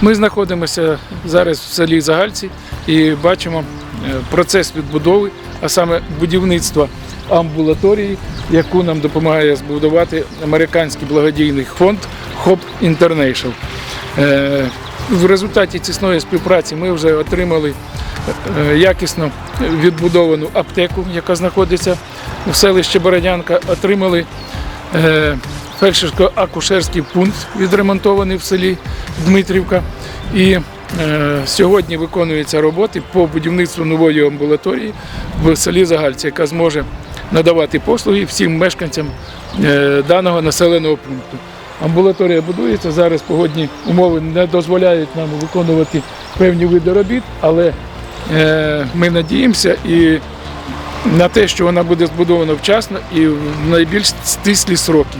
Ми знаходимося зараз в селі Загальці і бачимо е, процес відбудови, а саме будівництва амбулаторії, яку нам допомагає збудувати американський благодійний фонд Hope International. Е, В результаті тісної співпраці ми вже отримали е, якісно відбудовану аптеку, яка знаходиться в селищі Бородянка, отримали фельдшерсько-акушерський пункт відремонтований в селі Дмитрівка. І е, сьогодні виконуються роботи по будівництву нової амбулаторії в селі Загальці, яка зможе надавати послуги всім мешканцям е, даного населеного пункту. Амбулаторія будується, зараз погодні умови не дозволяють нам виконувати певні види робіт, але е, ми надіємося і на те, що вона буде збудована вчасно і в найбільш стислі сроки.